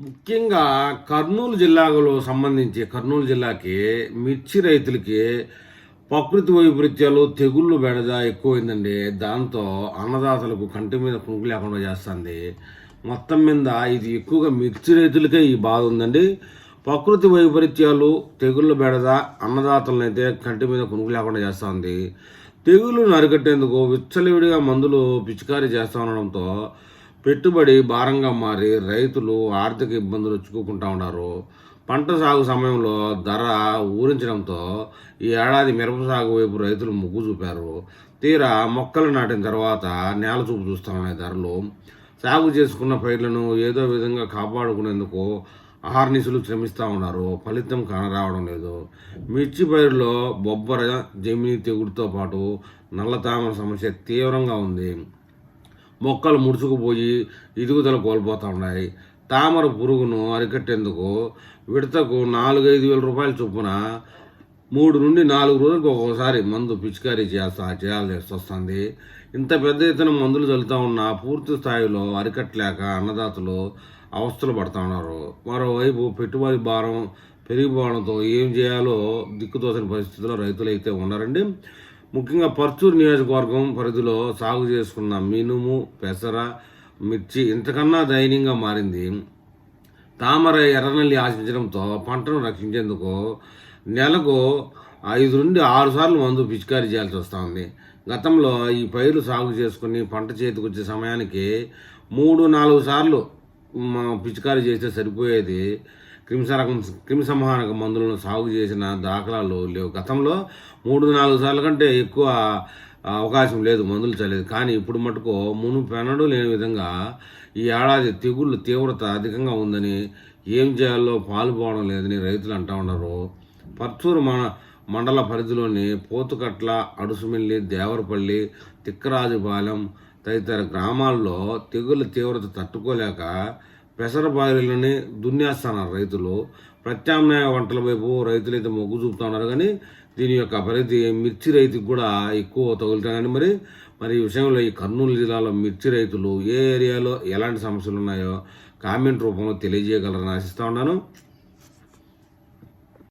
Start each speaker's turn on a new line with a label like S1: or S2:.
S1: ముఖ్యంగా కర్నూలు జిల్లాలో సంబంధించి కర్నూలు జిల్లాకి మిర్చి రైతులకి ప్రకృతి వైపరీత్యాలు తెగుళ్ళు బెడద ఎక్కువైందండి. దాంతో అన్నదాతలకు కంటి మీద కునుకు లేకుండా చేస్తుంది. మొత్తం మీద ఇది ఎక్కువగా మిర్చి రైతులకే ఈ బాధ ఉందండి. ప్రకృతి వైపరీత్యాలు తెగుళ్ళ బెడద అన్నదాతలను అయితే కంటి మీద కునుకు లేకుండా చేస్తుంది. తెగుళ్ళు అరికట్టేందుకు విచ్చలవిడిగా మందులు పిచికారీ చేస్తా ఉండడంతో పెట్టుబడి భారంగా మారి రైతులు ఆర్థిక ఇబ్బందులు చిక్కుకుంటా ఉన్నారు. పంట సాగు సమయంలో ధర ఊరించడంతో ఈ ఏడాది మిరప సాగు వైపు రైతులు మొగ్గు చూపారు. తీరా మొక్కలు నాటిన తర్వాత నేల చూపు చూస్తా ఉన్నాయి ధరలు. సాగు చేసుకున్న పైర్లను ఏదో విధంగా కాపాడుకునేందుకు ఆహార్నిసులు శ్రమిస్తూ ఉన్నారు. ఫలితం కానరావడం లేదు. మిర్చి పైరులో బొబ్బర జమిని తెగుడుతో పాటు నల్ల తామర సమస్య తీవ్రంగా ఉంది. మొక్కలు ముడుచుకుపోయి ఎదుగుదల కోల్పోతూ ఉన్నాయి తామర పురుగును అరికట్టేందుకు విడతకు నాలుగైదు వేల రూపాయల చొప్పున మూడు నుండి నాలుగు రోజులకు ఒక్కోసారి మందు పిచికారీ చేస్తా చేయాల్సి వస్తుంది. ఇంత పెద్ద ఎత్తున మందులు చల్లుతూ ఉన్న పూర్తి స్థాయిలో అరికట్టలేక అన్నదాతలు అవస్థలు పడుతూ ఉన్నారు. మరోవైపు పెట్టుబడి భారం పెరిగిపోవడంతో ఏం చేయాలో దిక్కుతోసిన పరిస్థితుల్లో రైతులు అయితే ఉన్నారండి. ముఖ్యంగా పర్చూరు నియోజకవర్గం పరిధిలో సాగు చేసుకున్న మినుము పెసర మిర్చి ఇంతకన్నా దయనీయంగా మారింది. తామర ఎర్రనల్లి ఆశించడంతో పంటను రక్షించేందుకు నెలకు ఐదు నుండి ఆరు సార్లు మందు పిచికారీ చేయాల్సి వస్తుంది. గతంలో ఈ పైరు సాగు చేసుకుని పంట చేతికి వచ్చే సమయానికి మూడు నాలుగు సార్లు పిచికారీ చేస్తే సరిపోయేది క్రిమిసరకం క్రిమిసంహారక మందులను సాగు చేసిన దాఖలాలు లేవు. గతంలో మూడు నాలుగు సార్ల కంటే ఎక్కువ అవకాశం లేదు మందులు చల్లేదు. కానీ ఇప్పుడు మటుకు మును పెనడు లేని విధంగా ఈ ఏడాది తెగుళ్ళు తీవ్రత అధికంగా ఉందని ఏం చేయాలో పాలుపోవడం లేదని రైతులు అంటూ ఉన్నారు. పర్చూరు మన మండల పరిధిలోని పోతుకట్ల అడుసుమిల్లి దేవరపల్లి తిక్కరాజుపాలెం తదితర గ్రామాల్లో తెగుళ్ళ తీవ్రత తట్టుకోలేక పెసర బాయిలని దున్నేస్తున్నారు రైతులు. ప్రత్యామ్నాయ వంటల వైపు రైతులైతే మొగ్గు చూపుతున్నారు కానీ దీని యొక్క పరిధి మిర్చి రైతుకు కూడా ఎక్కువ తగులుతాయని మరి మరి ఈ విషయంలో ఈ కర్నూలు జిల్లాలో మిర్చి రైతులు ఏ ఏరియాలో ఎలాంటి సమస్యలు ఉన్నాయో కామెంట్ రూపంలో తెలియజేయగలరని ఆశిస్తూ ఉన్నాను.